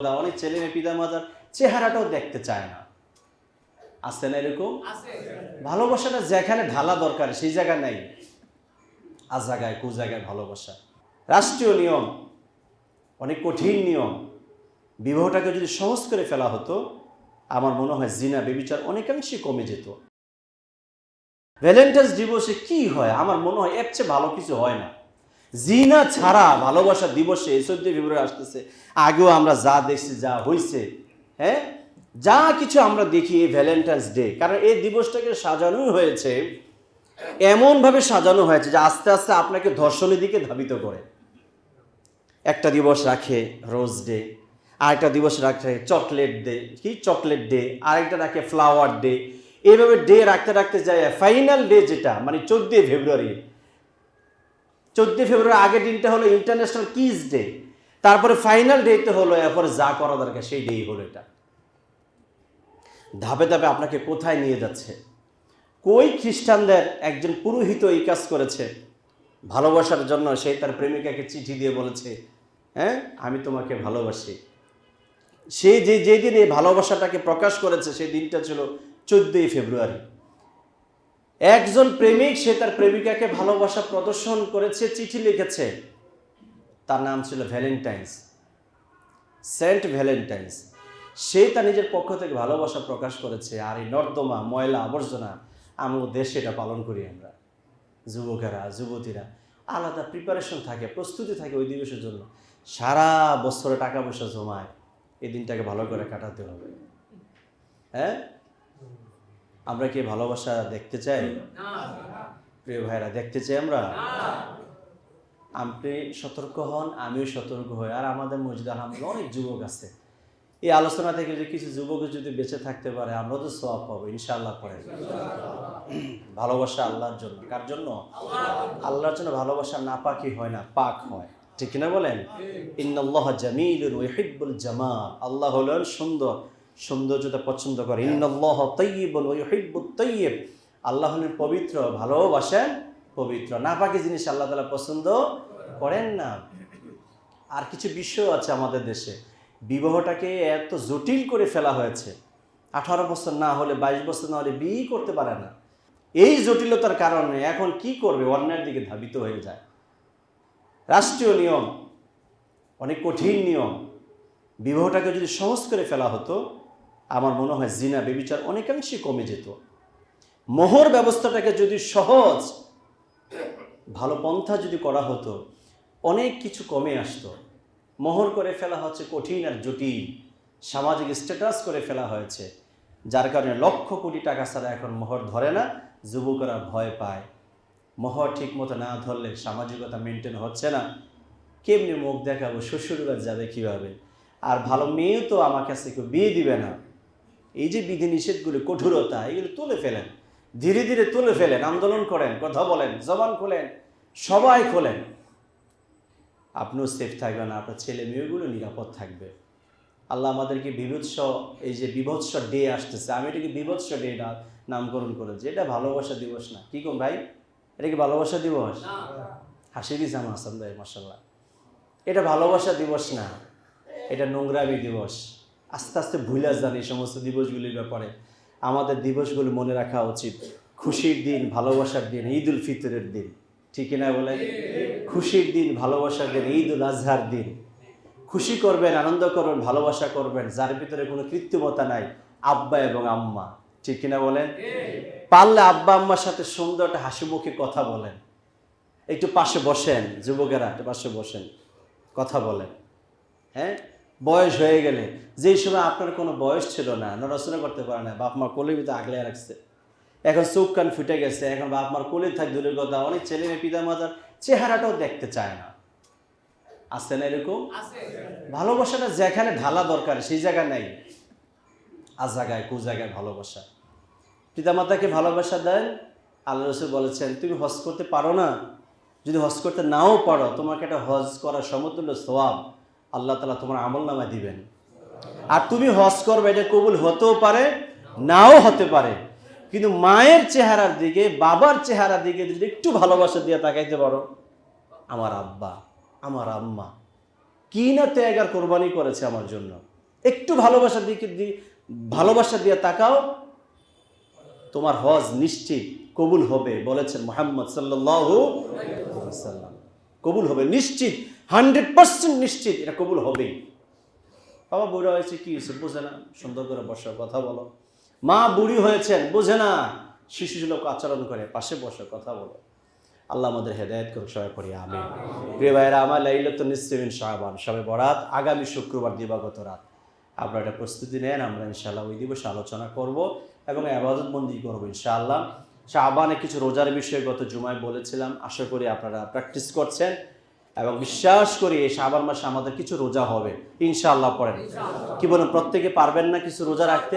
অনেক ছেলে মেয়ে পিতা মাতার চেহারাটাও দেখতে চায় না। আছে না এরকম? ভালোবাসাটা যেখানে ঢালা দরকার সেই জায়গা নেই। আজ জায়গায় কু জায়গায় ভালোবাসা। রাষ্ট্রীয় নিয়ম অনেক কঠিন নিয়ম। বিবাহটাকে যদি সহজ করে ফেলা হতো আমার মনে হয় জিনা বেবিচার অনেকাংশে কমে যেত। ভ্যালেন্টাইন্স দিবসে কি হয়? আমার মনে হয় এর চেয়ে ভালো কিছু হয় না। জিনা ছাড়া ভালোবাসা দিবসে চোদ্দই ফেব্রুয়ারি আসতেছে। আগেও আমরা যা দেখছি, যা হয়েছে হ্যাঁ? যা কিছু আমরা দেখি এই ভ্যালেন্টাইন্স ডে কারণ এই দিবসটাকে সাজানো হয়েছে, এমনভাবে সাজানো হয়েছে যে আস্তে আস্তে আপনাকে ধর্ষণের দিকে ধাবিত করে। একটা দিবস রাখে রোজ ডে আরেকটা দিবস রাখে চকলেট ডে কি? চকলেট ডে আরেকটা রাখে ফ্লাওয়ার ডে এইভাবে ডে রাখতে রাখতে যায় ফাইনাল ডে যেটা মানে চোদ্দই ফেব্রুয়ারি চোদ্দই ফেব্রুয়ারি আগের দিনটা হলো ইন্টারন্যাশনাল কিস ডে তারপরে ফাইনাল ডেতে হলো, এরপরে যা করা দরকার সেই ডেই হলো এটা। ধাপে ধাপে আপনাকে কোথায় নিয়ে যাচ্ছে? কই খ্রিস্টানদের একজন পুরোহিত এই কাজ করেছে? ভালোবাসার জন্য সে তার প্রেমিকাকে চিঠি দিয়ে বলেছে হ্যাঁ আমি তোমাকে ভালোবাসি। সে যে যেদিন এই ভালোবাসাটাকে প্রকাশ করেছে, সেই দিনটা ছিল চোদ্দই ফেব্রুয়ারি। একজন প্রেমিক, সে তার প্রেমিকাকে ভালোবাসা প্রদর্শন করেছে, চিঠি লিখেছে। তার নাম ছিল ভ্যালেন্টাইন্স, সেন্ট ভ্যালেন্টাইন্স। সে তার নিজের পক্ষ থেকে ভালোবাসা প্রকাশ করেছে। আর এই নর্দমা, ময়লা, আবর্জনা আমাদের দেশে এটা পালন করি আমরা। যুবকেরা, যুবতীরা, আলাদা প্রিপারেশন থাকে, প্রস্তুতি থাকে ওই দিবসের জন্য। সারা বছরে টাকা পয়সা জমায়। এই দিনটাকে ভালো করে কাটাতে হবে। হ্যাঁ? আমরা কি ভালোবাসা দেখতে চাই? প্রিয় ভাইরা দেখতে চাই আমরা? আপনি সতর্ক হন আমিও সতর্ক হই। আর আমাদের মসজিদ আলহামদুলিল্লাহ অনেক যুবক আছে। এই আলোচনা থেকে যদি কিছু যুবক যদি বেঁচে থাকতে পারে আমরা তো সব পাবো ইনশাআল্লাহ পরে। ভালোবাসা আল্লাহর জন্য। কার জন্য? আল্লাহর জন্য ভালোবাসা না পাকি হয় না পাক হয়। ঠিক কিনা বলেন? ওয়াহিব্বুল জামাল। আল্লাহ হলেন সুন্দর। সৌন্দর্যতা পছন্দ করে। ইন্নাল্লাহ ওয়াহিব্বুত তাইয়িব। আল্লাহ হলেন পবিত্র ভালোবাসেন পবিত্র। না পাকি জিনিস আল্লাহ তাআলা পছন্দ করেন না। আর কিছু বিষয় আছে আমাদের দেশে। বিবাহটাকে এত জটিল করে ফেলা হয়েছে। আঠারো বছর না হলে বাইশ বছর না হলে বিয়ে করতে পারে না। এই জটিলতার কারণে এখন কি করবে? অন্যায়ের দিকে ধাবিত হয়ে যায়। রাষ্ট্রীয় নিয়ম অনেক কঠিন নিয়ম। বিবাহটাকে যদি সহজ করে ফেলা হতো আমার মনে হয় জিনা, বেবিচার অনেকাংশই কমে যেত। মোহর ব্যবস্থাটাকে যদি সহজ, ভালো পন্থা যদি করা হতো, অনেক কিছু কমে আসতো। মোহর করে ফেলা হচ্ছে কঠিন আর জটিল, সামাজিক স্ট্যাটাস করে ফেলা হয়েছে, যার কারণে লক্ষ কোটি টাকা ছাড়া এখন মোহর ধরে না, যুবকরা ভয় পায়। মোহর ঠিক মতো না ধরলে সামাজিকতা মেনটেন হচ্ছে না। কেমনি মুখ দেখাবো? শ্বশুরবাদ যাবে কীভাবে? আর ভালো মেয়েও তো আমার কাছে কেউ বিয়ে দিবে না। এই যে বিধি নিষেধগুলি কঠোরতা এগুলো তুলে ফেলেন। ধীরে ধীরে তুলে ফেলেন আন্দোলন করেন কথা বলেন জবান খোলেন সবাই খোলেন। আপনিও সেফ থাকবেন আপনার ছেলে মেয়েগুলো নিরাপদ থাকবে। আল্লাহ আমাদেরকে বিভৎস এই যে বিভৎস ডে আসতেছে আমি এটাকে বিভৎস ডে নামকরণ করেছি। এটা ভালোবাসা দিবস না। কি কম ভাই? এটা কি ভালোবাসা দিবস? হাসি দিয়েছে আমার হাসান ভাই মাসাল্লাহ এটা ভালোবাসা দিবস না এটা নোংরামি দিবস। আস্তে আস্তে ভুলে যান এই সমস্ত দিবসগুলির ব্যাপারে। আমাদের দিবসগুলো মনে রাখা উচিত। খুশির দিন, ভালোবাসার দিন ঈদ উল ফিতরের দিন। ঠিক না বলে খুশির দিন, ভালোবাসার দিন ঈদ উল আজহার দিন। খুশি করবেন, আনন্দ করবেন, ভালোবাসা করবেন, যার ভিতরে কোনো কৃত্রিমতা নাই, আব্বা এবং আম্মা। ঠিক কিনা বলেন? পারলে আব্বা আম্মার সাথে সুন্দর একটা হাসি মুখে কথা বলেন। একটু পাশে বসেন, যুবকেরা, একটু পাশে বসেন। কথা বলেন। হ্যাঁ? বয়স হয়ে গেলে। যেই সময় আপনার কোনো বয়স ছিল না নড়াচড়া করতে পারে না বাপ মার কোলের ভিতরে আগলে রাখছে। এখন চোখ কান ফুটে গেছে এখন বাপ মার কোলে থাক দূরের কথা অনেক ছেলে মেয়ে পিতা মাতার চেহারাটাও দেখতে চায় না। আছে না এরকম? ভালোবাসাটা যেখানে ঢালা দরকার সেই জায়গা নেই। আর জায়গায় কু জায়গায় ভালোবাসা? পিতামাতাকে ভালোবাসা দেন আল্লাহ রসুল বলেছেন তুমি হজ করতে পারো না। যদি হজ করতে নাও পারো তোমাকে একটা হজ করার সমতুল্য সোয়াব আল্লাহ তালা তোমার আমল নামায় দিবেন। আর তুমি হজ করবে, এটা কবুল হতেও পারে, নাও হতে পারে। কিন্তু মায়ের চেহারার দিকে, বাবার চেহারার দিকে যদি একটু ভালোবাসা দিয়ে তাকাইতে পারো, আমার আব্বা, আমার আম্মা, কি না ত্যাগ আর কোরবানি করেছে আমার জন্য। একটু ভালোবাসা দিকে ভালোবাসা দিয়ে তাকাও, তোমার হজ নিশ্চিত, কবুল হবে, বলেছেন মোহাম্মদ সাল্লাম কবুল হবে, নিশ্চিত। হান্ড্রেড পার্সেন্ট নিশ্চিত এটা কবুল হবেই। বাবা বুড়া হয়েছে, কি হয়েছে বোঝে না। সুন্দর করে বসো, কথা বলো। মা বুড়ি হয়েছেন, বোঝে না। শিশু লোক আচরণ করে, পাশে বসে, কথা বলো। আল্লাহ আমাদের হেদায়ত করুক, সবাই করি আমি প্রিয় ভাইয়েরা, আমার লাইলত নিশ্চয়ই শাহবান সবে বরাত, আগামী শুক্রবার দিবাগত রাত। আপনারা একটা প্রস্তুতি নেন, আমরা ইনশাআল্লাহ ওই দিবসে আলোচনা করব এবং আবাদত বন্দি করব ইনশাআল্লাহ। শাহবানে কিছু রোজার বিষয়ে গত জুমায় বলেছিলাম, আশা করি আপনারা প্র্যাকটিস করছেন। এবং বিশ্বাস করি এই শাহবান মাসে আমাদের কিছু রোজা হবে। ইনশাআল্লাহ পড়েন। কি বলেন, প্রত্যেকে পারবেন না কিছু রোজা রাখতে?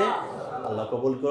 আল্লাহ কবুল